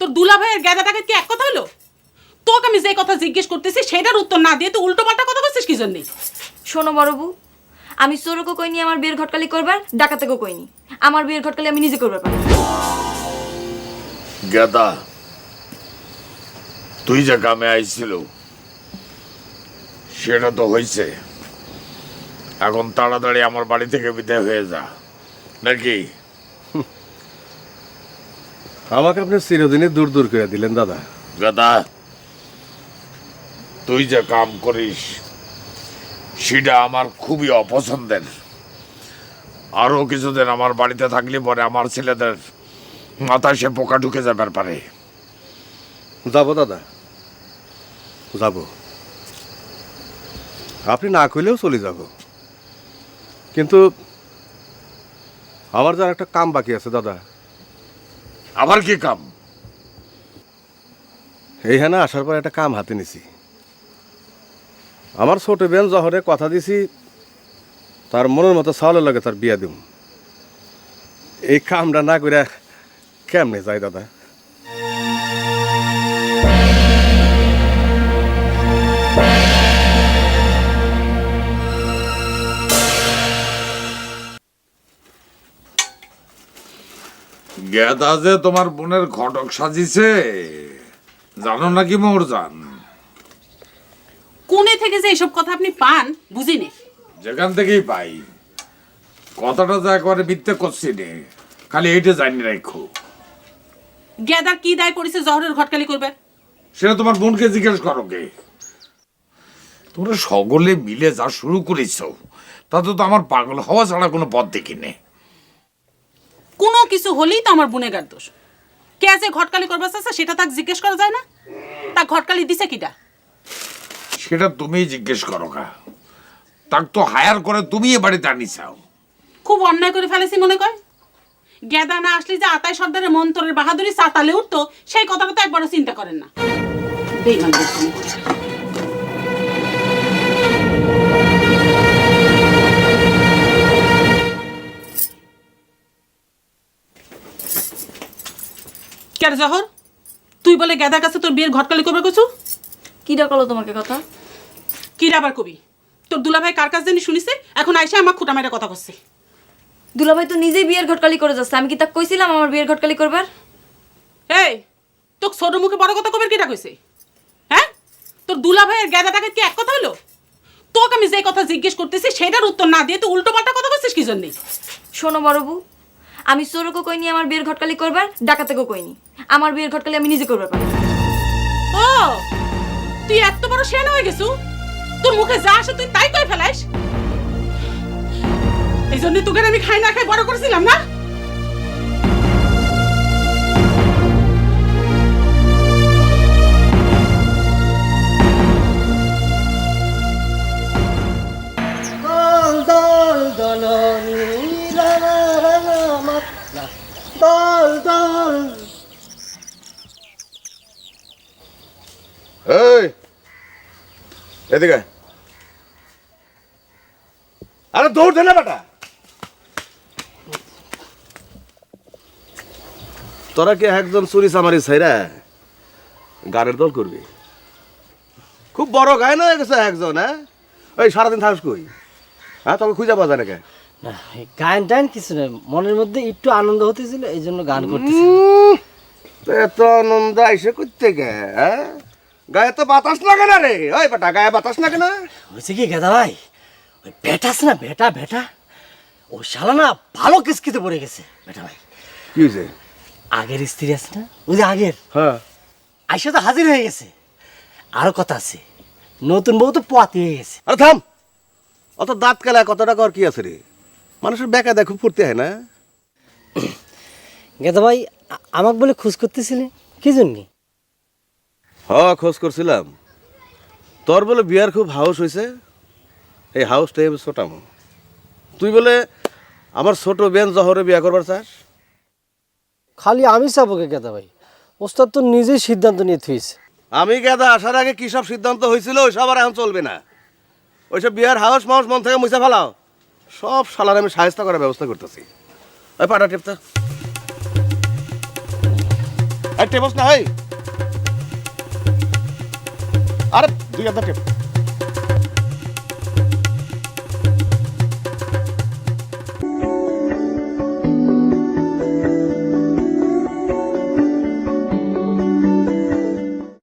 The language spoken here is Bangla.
তোর দুলা ভাইয়ের গেদাটাকে কি এক কথা হলো? তোকে আমি যে কথা জিজ্ঞেস করতেছি সেটার উত্তর না দিয়ে তুই উল্টো পাল্টা কথা বলছিস কি জন্যে? শোনো বড়বু আমি চোরকও কইনি আমার বিয়ের ঘটকালি করবার ডাকাতেকেও কইনি। আমার বিয়ের ঘটকালি আমি নিজে করবার পারি। গেদা তুই যে কামে আইছিল সেটা তো হয়েছে এখন তাড়াতাড়ি আমার বাড়ি থেকে বিদায় হয়ে যা। নাকি? আমাকে আপনি চিরদিনই দূর দূর করে দিলেন দাদা। দাদা তুই যে কাম করিস সেটা আমার খুবই অপছন্দের। আরও কিছুদিন আমার বাড়িতে থাকলে পরে আমার ছেলেদের মাথায় সে পোকা ঢুকে যাবার পারে যাব দাদা। যাব। আপনি না কইলেও চলে যাব। কিন্তু আমার যার একটা কাম বাকি আছে দাদা আবার কি কাম? এইখানে আসার পর একটা কাম হাতে নিছি। আমার ছোট বেন জহরে কথা দিছি, তার মনের মতো চাউলের লাগে তার বিয়া দিম। এই কামটা না করে কেমনে যায় দাদা? গেদা যে তোমার বোনের ঘটক সাজিছে জানো নাকি মোর জান কোনে থেকে যে এসব কথা আপনি পান বুঝিনি। যেখান থেকেই পাই। কথাটা তো একবারে মিথ্যে করছি নে খালি এইটা জানি রাখো গেদার কি দায় পড়েছে জহরের ঘটকালি করবে? সেটা তোমার বোনকে জিজ্ঞেস করো গে তোমরা সকলে মিলে যা শুরু করেছ তাতে তো আমার পাগল হওয়া ছাড়া কোনো পথ দেখি নে কোনো কিছু হলেই তো আমার বুনেগার দোষ। কে যে ঘটকালি করবে চাচ্ছে সেটা তাকে জিজ্ঞেস করা যায় না? তা ঘটকালি দিছে কিটা? সেটা তুমিই জিজ্ঞেস করো কা তাক তো হায়ার করে তুমি এ বাড়িতে আনিছাও। খুব অন্যায় করে ফেলেছি মনে কর। গেদা না আসলে যে আতাই সর্দারের মন্তরের বাহাদুরি চাতালে উঠতো সেই কথাটা তো একবারও চিন্তা করেন না। বেইমান কেন জহর? তুই বলে গেদার কাছে তোর বিয়ের ঘটকালি করবে কিছু কি ডাকালো তোমাকে কথা? কি আবার কবি? তোর দুলাভাই কার কাছে জানি শুনিছে? এখন আইসা আমার খুঁটা মেরে কথা করছে দুলাভাই তো নিজেই বিয়ের ঘটকালি করে যাচ্ছে। আমি কি তাকে কইছিলাম আমার বিয়ের ঘটকালি করবার? এই তোর ছোট মুখে বড় কথা কবির কিটা কইছে হ্যাঁ? তোর দুলা ভাইয়ের গেদাটাকে কি এক কথা হলো তোকে আমি যে কথা জিজ্ঞেস করতেছি সেটার উত্তর না দিয়ে তুই উল্টো পাল্টা কথা বলছিস কি জন্যে? শোনো বড়বু আমি চোরকও কইনি আমার বিয়ের ঘটকালি করবার ডাকাতেকেও কইনি। আমার বিয়ের ঘটকালি আমি নিজে করবার পারি ও তুই এত বড় শেয়াল হয়ে গেছু? তোর মুখে যা আসে তুই তাই কই ফেলাইস? এই জন্য তোকে আমি খাই না খাই বড় করেছিলাম না? দল দল দলনি রানা রানা মাতলা দল দল এই এদিকে আরে দৌড় দে না বেটা। তোরা কি একজন চুরি চামারি ছাইরা গানের দল করবি? খুব বড় গায় না হয়ে গেছে একজন হ্যাঁ? ওই সারাদিন থাকস কই? হ্যাঁ তোকে খুঁজে পাওয়া যায় নাকি না গান টান কিছু না মনের মধ্যে একটু আনন্দ হতেছিল এই জন্য গান করতেছি এত আনন্দ আইসে করতে গে হ্যাঁ? গায়ে তো বাতাস লাগে না রে। ওই বেটা গায়ে বাতাস লাগে না। হয়েছে কি গেদা ভাই? ওই বেটা আছে না বেটা বেটা? ও শালা না ভালো কিসকিতে পড়ে গেছে বেটা ভাই। কি হয়েছে? আগের স্ত্রী আছে না? ওই যে আগের? হ্যাঁ। আইসা তো হাজির হয়ে গেছে। আরও কথা আছে। নতুন বউ তো পোয়াতি হয়ে গেছে। আরে থাম। অত দাঁত কেলা কত টাকা আর কি আছে রে? মানুষের বেকা দেখো ফুর্তি হয় না? গেদা ভাই আমাকে বলে খোঁজ করতেছিলে? কি জন্যে? হ খোঁজ করছিলাম। তোর বলে বিয়ার খুব হাউস হয়েছে এই হাউসটাই আমি ছোটাম তুই বলে আমার ছোট বেন জহরে বিয়া করবার চাস? খালি আমি চাবো কে গেদা ভাই। ওস্তাদ তো নিজেই সিদ্ধান্ত নিয়ে থুইছে। আমি গেদা আসার আগে কি সব সিদ্ধান্ত হয়েছিল ওইসব আর এখন চলবে না। ওইসব বিয়ার হাউস মাউস মন থেকে মুছে ফেলাও। সব সালার আমি সাহায্য করার ব্যবস্থা করতেছি ওই পাটা টিপতা ভাই টেবস না ভাই আরে দুই হাজার টেপ